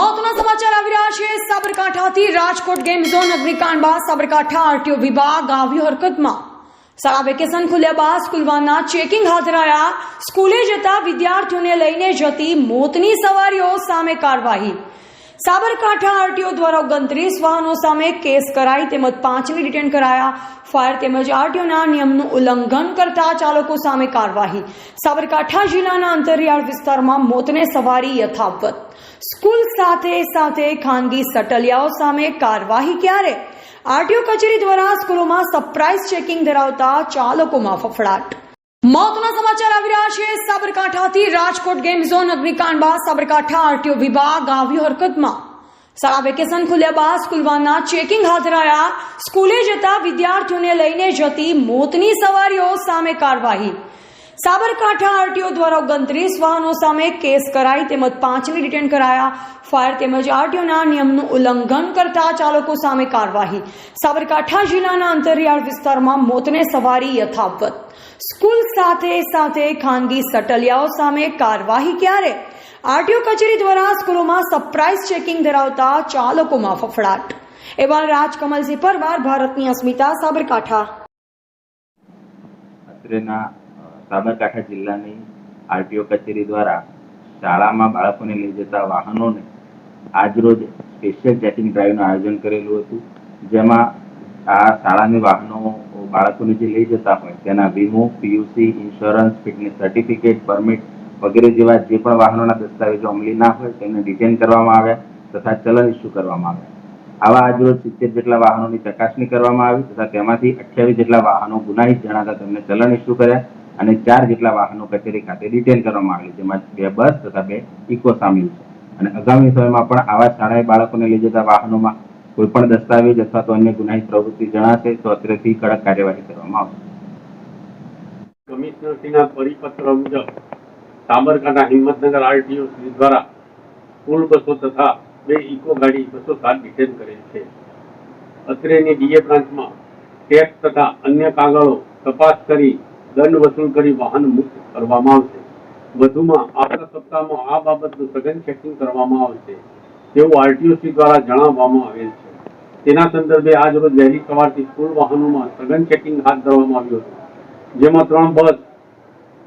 મહત્વના સમાચાર આવી રહ્યા છે. સાબરકાંઠાથી રાજકોટ ગેમ ઝોન અગ્નિકાંડ બાદ સાબરકાંઠા આરટીઓ વિભાગ આવ્યો હરકતમાં. શાળા વેકેશન ખુલ્યા બાદ સ્કૂલવાના ચેકિંગ હાથ ધરાયા. સ્કૂલે જતા વિદ્યાર્થીઓને લઈને જતી મોતની સવારીઓ સામે કાર્યવાહી. સાબરકાંઠા આરટીઓ દ્વારા ઓગણત્રીસ વાહનો સામે કેસ કરાઈ તેમજ પાંચને રિટર્ન કરાયા. ફાયર તેમજ આરટીઓના નિયમનું ઉલ્લંઘન કરતા ચાલકો સામે કાર્યવાહી. સાબરકાંઠા જિલ્લાના અંતરિયાળ વિસ્તારમાં મોતને સવારી યથાવત. સ્કૂલ સાથે સાથે ખાનગી સટલિયાઓ સામે કાર્યવાહી ક્યારે? આરટીઓ કચેરી દ્વારા સ્કૂલોમાં સરપ્રાઇઝ ચેકિંગ ધરાવતા ચાલકોમાં ફફડાટ. મોતના સમાચાર આવી રહ્યા છે. સાબરકાંઠાથી રાજકોટ ગેમ ઝોન અગ્નિકાંડ બાદ સાબરકાંઠા આરટીઓ વિભાગ આવ્યો હરકતમાં. શાળા વેકેશન ખુલ્યા બાદ સ્કૂલવાના ચેકિંગ હાથ ધરાયા. સ્કૂલે જતા વિદ્યાર્થીઓને લઈને જતી મોતની સવારીઓ સામે કાર્યવાહી. સાબરકાંઠા આરટીઓ દ્વારા ઓગણત્રીસ વાહનો સામે કેસ કરાઈ તેમજ પાંચને રિટર્ન કરાયા. ફાયર તેમજ આરટીઓના નિયમનું ઉલ્લંઘન કરતા ચાલકો સામે કાર્યવાહી. સાબરકાંઠા જિલ્લાના અંતરિયાળ વિસ્તારમાં મોતને સવારી યથાવત. સ્કૂલ સાથે સાથે ખાનગી સટલિયાઓ સામે કાર્યવાહી ક્યારે? આરટીઓ કચેરી દ્વારા સ્કૂલોમાં સરપ્રાઇઝ ચેકિંગ ધરાવતા ચાલકોમાં ફફડાટ. એવા રાજકમલસિંહ પરવાર ભારતની અસ્મિતા, સાબરકાંઠા. સાબરકાંઠા જિલ્લાની આરટીઓ કચેરી દ્વારા શાળામાં બાળકોને લઈ જતા વાહનોને આજરોજ સ્પેશિયલ ચેકિંગ ડ્રાઈવનું આયોજન કરેલું હતું. જેમાં આ શાળાની વાહનો બાળકોને જે લઈ જતા હોય તેના વીમો, PUC, insurance, fitness certificate, permit વગેરે જેવા જે પણ વાહનોના દસ્તાવેજો અમલી ના હોય તેમને ડિટેન કરવામાં આવ્યા તથા ચલન ઇસ્યુ કરવામાં આવ્યા. આવા આજરોજ સિત્તેર જેટલા વાહનોની ચકાસણી કરવામાં આવી તથા તેમાંથી અઠ્યાવીસ જેટલા વાહનો ગુનાહિત જણાતા તેમને ચલણ ઇસ્યુ કર્યા. અને ચાર જેટલા વાહનો કચેરી ખાતે ડિટેન કરવામાં આવેલ જેમાં બે બસ તથા બે ઇકો સામેલ છે. અને આગામી સમયમાં પણ આવા શાળાએ બાળકોને લઈ જતા વાહનોમાં કોઈ પણ દસ્તાવેજ અથવા તો અન્ય ગુનાહિત પ્રવૃત્તિ જણાશે તો અત્રેથી કડક કાર્યવાહી કરવામાં આવશે. કમિશનરશ્રીના પરિપત્ર મુજબ સાબરકાંઠા હિંમતનગર આરટીઓ શ્રી દ્વારા કુલ બસો તથા બે ઇકો ગાડી બસો સાત ડિટેન કરેલ છે. અત્રેની ડીએ બ્રાન્ચમાં ટેક્સ તથા અન્ય કાગળો તપાસ કરી દંડ વસૂલ કરી વાહન મુક્ત કરવામાં આવશે. વધુમાં આવતા સપ્તાહમાં આ બાબતનું સઘન ચેકિંગ કરવામાં આવશે. તેવું આરટીઓસી દ્વારા જણાવવામાં આવેલ છે. તેના સંદર્ભે આજ રોજ વહેલી સવારથી સ્કૂલ વાહનોમાં સઘન ચેકિંગ હાથ ધરવામાં આવ્યું હતું. જેમાં ત્રણ બસ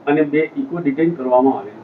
અને બે ઇકો ડિટેન કરવામાં આવેલ